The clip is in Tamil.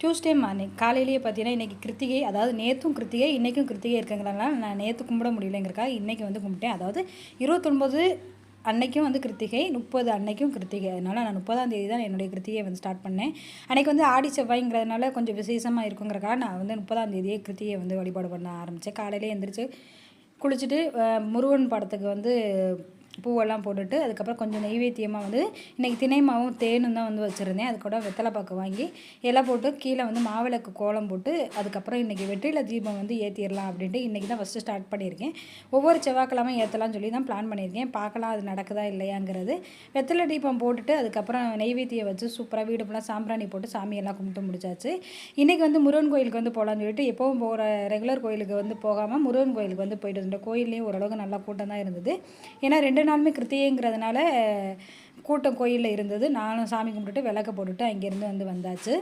டியூஸ்டே மார்னிங் காலையிலேயே பார்த்தீங்கன்னா இன்றைக்கி கிருத்திகை அதாவது நேற்றும் கிருத்திகை இன்றைக்கும் கிருத்திகை இருக்குங்கிறனால நான் நேற்று கும்பிட முடியலைங்கிறக்கா இன்றைக்கி வந்து கும்பிட்டேன். அதாவது இருபத்தொன்பது அன்னைக்கும் வந்து கிருத்திகை முப்பது அன்னைக்கும் கிருத்திகை. அதனால் நான் முப்பதாம் தேதி தான் என்னுடைய கிருத்திகையை வந்து ஸ்டார்ட் பண்ணேன். அன்றைக்கி வந்து ஆடி செவ்வாய்ங்கிறதுனால கொஞ்சம் விசேஷமாக இருக்குங்கிறக்கா நான் வந்து முப்பதாம் தேதியே கிருத்திகையை வந்து வழிபாடு பண்ண ஆரம்பித்தேன் காலையிலே எழுந்திரிச்சு குளிச்சுட்டு முருகன் படத்துக்கு வந்து பூவெல்லாம் போட்டுட்டு அதுக்கப்புறம் கொஞ்சம் நெய்வேத்தியமாக வந்து இன்றைக்கி தினைமாவும் தேனும் தான் வந்து வச்சுருந்தேன். அது கூட வெத்தலை பாக்கு வாங்கி இலை போட்டு கீழே வந்து மாவிளக்கு கோலம் போட்டு அதுக்கப்புறம் இன்றைக்கி வெற்றில தீபம் வந்து ஏற்றிடலாம் அப்படின்ட்டு இன்றைக்கி தான் ஃபஸ்ட்டு ஸ்டார்ட் பண்ணியிருக்கேன். ஒவ்வொரு செவ்வாய்க்கிழமை ஏற்றலாம்னு சொல்லி தான் பிளான் பண்ணியிருக்கேன். பார்க்கலாம் அது நடக்குதா இல்லையாங்கிறது. வெத்தலை தீபம் போட்டுட்டு அதுக்கப்புறம் நெய்வேத்தியை வச்சு சூப்பராக வீடு ஃபுல்லாக சாம்பிராணி போட்டு சாமியெல்லாம் கும்பிட்டு முடிச்சாச்சு. இன்றைக்கி வந்து முருகன் கோயிலுக்கு வந்து போகலான்னு சொல்லிட்டு எப்போவும் போகிற ரெகுலர் கோயிலுக்கு வந்து போகாமல் முருகன் கோயிலுக்கு வந்து போயிட்டு இருந்தோம் கோயில்லேயும் ஓரளவுக்கு நல்லா கூட்டம் தான் இருந்தது. ஏன்னா ரெண்டு நாளுமே கிருத்திகைங்கிறதுனால கூட்டம் கோயிலில் இருந்தது. நானும் சாமி கும்பிட்டுட்டு விளக்க போட்டுட்டு அங்கேருந்து வந்து வந்தாச்சு.